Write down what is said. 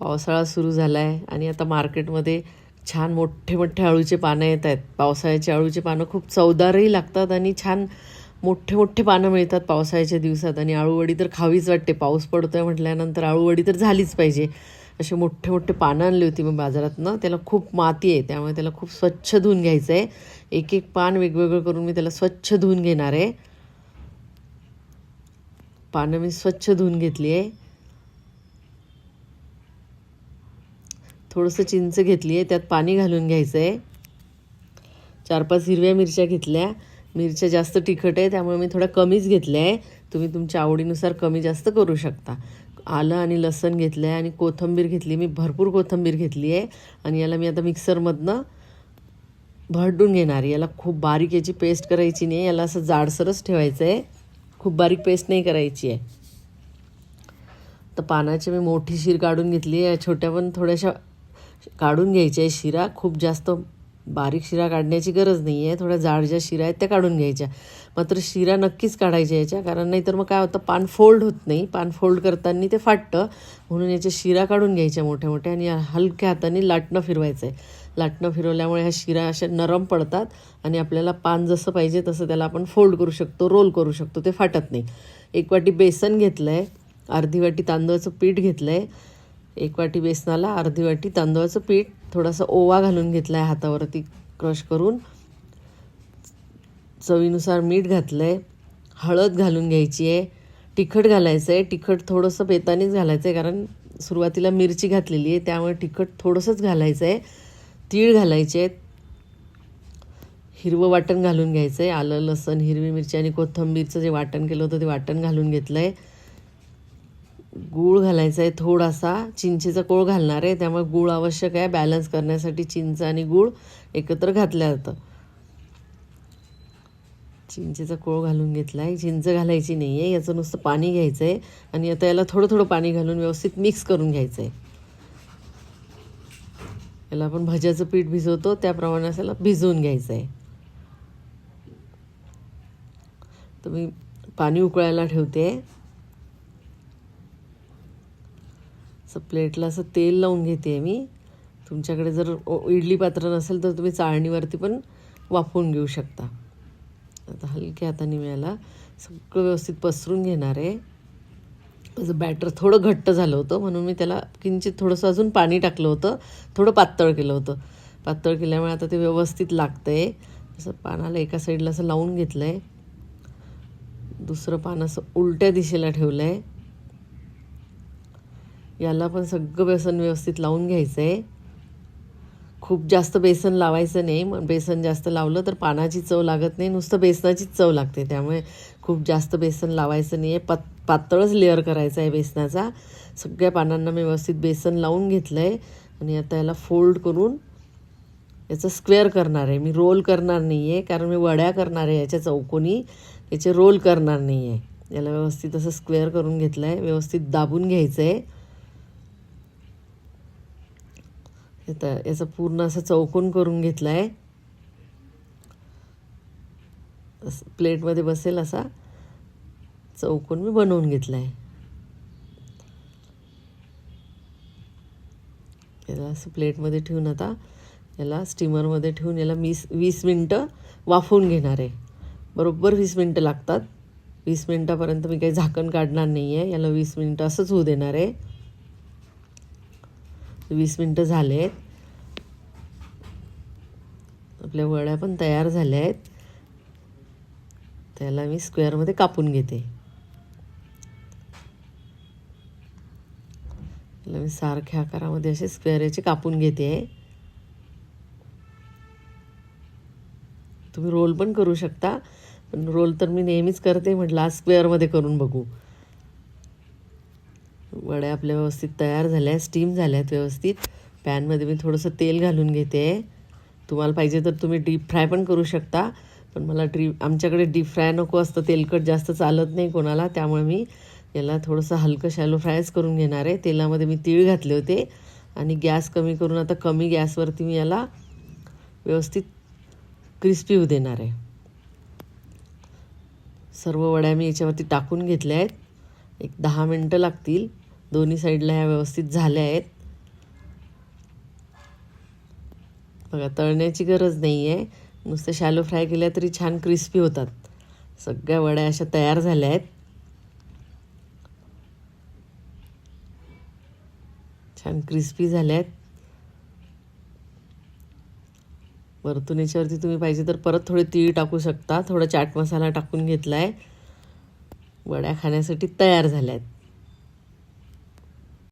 पावसाळा सुरू झाला आहे आणि आता मार्केटमध्ये छान मोठे मोठे अळूचे पानं येत आहेत. पावसाळ्याचे अळूचे पानं खूप चवदारही लागतात आणि छान मोठे मोठे पानं मिळतात पावसाळ्याच्या दिवसात. आणि अळूवडी तर खावीच वाटते. पाऊस पडतोय म्हटल्यानंतर अळूवडी तर झालीच पाहिजे. असे मोठे मोठे पानं आणली होती मी बाजारातनं. त्याला खूप माती आहे. त्यामुळे त्याला खूप स्वच्छ धुवून घ्यायचं आहे एक एक पान वेगवेगळं करून मी त्याला स्वच्छ धुवून घेणार आहे. पानं मी स्वच्छ धुवून घेतली आहे. थोडंसं चिंच घेतली आहे त्यात पाणी घालून घ्यायचं आहे चार पाच हिरव्या मिरच्या घेतल्या. मिरच्या जास्त तिखट आहे त्यामुळे मी थोड्या कमीच घेतल्या आहे तुम्ही तुमच्या आवडीनुसार कमी जास्त करू शकता. आलं आणि लसण घेतलं आहे आणि कोथिंबीर घेतली. मी भरपूर कोथिंबीर घेतली आहे आणि याला मी आता मिक्सरमधनं भरडून घेणार आहे. याला खूप बारीक याची पेस्ट करायची नाही याला असं जाडसरच ठेवायचं आहे खूप बारीक पेस्ट नाही करायची आहे. तर पानाची मी मोठी शीर काढून घेतली आहे छोट्या पण थोड्याशा काढून घ्यायच्या आहे शिरा खूप जास्त बारीक शिरा काढण्याची गरज नाही आहे थोड्या जाड ज्या शिरा आहेत त्या काढून घ्यायच्या. मात्र शिरा नक्कीच काढायच्या याच्या. कारण नाहीतर मग काय होतं पान फोल्ड होत नाही. पान फोल्ड करताना ते फाटतं. म्हणून याच्या शिरा काढून घ्यायच्या मोठ्या मोठ्या आणि हलक्या हाताने लाटणं फिरवायचं आहे लाटणं फिरवल्यामुळे ह्या शिरा अशा नरम पडतात आणि आपल्याला पान जसं पाहिजे तसं त्याला आपण फोल्ड करू शकतो रोल करू शकतो. ते फाटत नाही. एक वाटी बेसन घेतलं आहे अर्धी वाटी तांदळाचं पीठ घेतलं आहे एक वाटी बेसनाला अर्धी वाटी तांदळाचं पीठ थोडासा ओवा घालून घेतला आहे हातावरती क्रश करून. चवीनुसार मीठ घातलं आहे हळद घालून घ्यायची आहे. तिखट घालायचं आहे तिखट थोडंसं बेतानेच घालायचं आहे कारण सुरुवातीला मिरची घातलेली आहे त्यामुळे तिखट थोडंसंच घालायचं आहे तीळ घालायचे आहेत. हिरवं वाटण घालून घ्यायचं आहे आलं लसण हिरवी मिरची आणि कोथिंबीरचं जे वाटण केलं होतं ते वाटण घालून घेतलं आहे गूळ घालायचा आहे थोडासा. चिंचेचा कोळ घालणार आहे. त्यामुळे गूळ आवश्यक आहे. बॅलन्स करण्यासाठी चिंच आणि गूळ एकत्र घातलं जातं. चिंचेचा कोळ घालून घेतला आहे चिंच घालायची नाही आहे याचं नुसतं पाणी घ्यायचं आहे आणि आता याला थोडं थोडं पाणी घालून व्यवस्थित मिक्स करून घ्यायचं आहे याला आपण भज्याचं पीठ भिजवतो. त्याप्रमाणे असं भिजवून घ्यायचं आहे तर मी पाणी उकळायला ठेवते. असं प्लेटला असं तेल लावून घेते मी. तुमच्याकडे जर ओ- इडली पात्र नसेल तर तुम्ही चाळणीवरती पण वाफवून घेऊ शकता. आता हलक्या हाताने मी याला सगळं व्यवस्थित पसरून घेणार आहे. माझं बॅटर थोडं घट्ट झालं होतं म्हणून मी त्याला किंचित थोडंसं अजून पाणी टाकलं होतं. थोडं पातळ केलं होतं. पातळ केल्यामुळे आता ते व्यवस्थित लागतं आहे असं पानाला एका साईडला असं लावून घेतलं आहे दुसरं पान असं उलट्या दिशेला ठेवलं आहे याला पण सगळं बेसन व्यवस्थित लावून घ्यायचं आहे खूप जास्त बेसन लावायचं नाही मग बेसन जास्त लावलं तर पानाची चव लागत नाही नुसतं बेसनाचीच चव लागते. त्यामुळे खूप जास्त बेसन लावायचं नाही आहे पात पातळच लेअर करायचा आहे बेसनाचा. सगळ्या पानांना मी व्यवस्थित बेसन लावून घेतलं आहे आणि आता याला फोल्ड करून याचं स्क्वेअर करणार आहे. मी रोल करणार नाही आहे कारण मी वड्या करणार आहे याच्या चौकोनी. याचे रोल करणार नाही आहे याला व्यवस्थित असं स्क्वेअर करून घेतलं आहे व्यवस्थित दाबून घ्यायचं आहे आता याचा पूर्ण असं चौकोन करून घेतला आहे प्लेटमध्ये बसेल असा चौकोन मी बनवून घेतला आहे याला असं प्लेटमध्ये ठेवून आता याला स्टीमरमध्ये ठेवून याला वीस वीस मिनटं वाफवून घेणार आहे. बरोबर वीस मिनटं लागतात. वीस मिनटापर्यंत मी काही झाकण काढणार नाही आहे याला वीस मिनटं असंच होऊ देणार आहे. वीस मिनटं झाले आहेत आपल्या वड्या पण तयार झाल्या आहेत त्याला मी स्क्वेअरमध्ये कापून घेते. त्याला मी सारख्या आकारामध्ये असे स्क्वेअर याचे कापून घेते. तुम्ही रोल पण करू शकता. पण रोल तर मी नेहमीच करते म्हटलं आज स्क्वेअरमध्ये करून बघू. वड्या आपल्या व्यवस्थित तयार झाल्या स्टीम झाल्यात व्यवस्थित. पॅनमध्ये मी थोडंसं तेल घालून घेते. तुम्हाला पाहिजे तर तुम्ही डीप फ्राय पण करू शकता पण मला ड्रीप आमच्याकडे डीप फ्राय नको असतं तेलकट जास्त चालत नाही कोणाला त्यामुळे मी याला थोडंसं हलकं शॅलो फ्रायच करून घेणार आहे. तेलामध्ये मी तीळ घातले होते आणि गॅस कमी करून आता कमी गॅसवरती मी याला व्यवस्थित क्रिस्पी होऊ देणार आहे. सर्व वड्या मी याच्यावरती टाकून घेतल्या आहेत. एक दहा मिनटं लागतील. दोन्ही साईडला ह्या व्यवस्थित झाल्या आहेत. बघा तळण्याची गरज नाही आहे नुसतं शॅलो फ्राय केल्या तरी छान क्रिस्पी होतात. सगळ्या वड्या अशा तयार झाल्या आहेत. छान क्रिस्पी झाल्या आहेत. वरतून याच्यावरती तुम्ही पाहिजे तर परत थोडे तीळ टाकू शकता. थोडा चाट मसाला टाकून घेतला आहे वड्या खाण्यासाठी तयार झाल्या आहेत.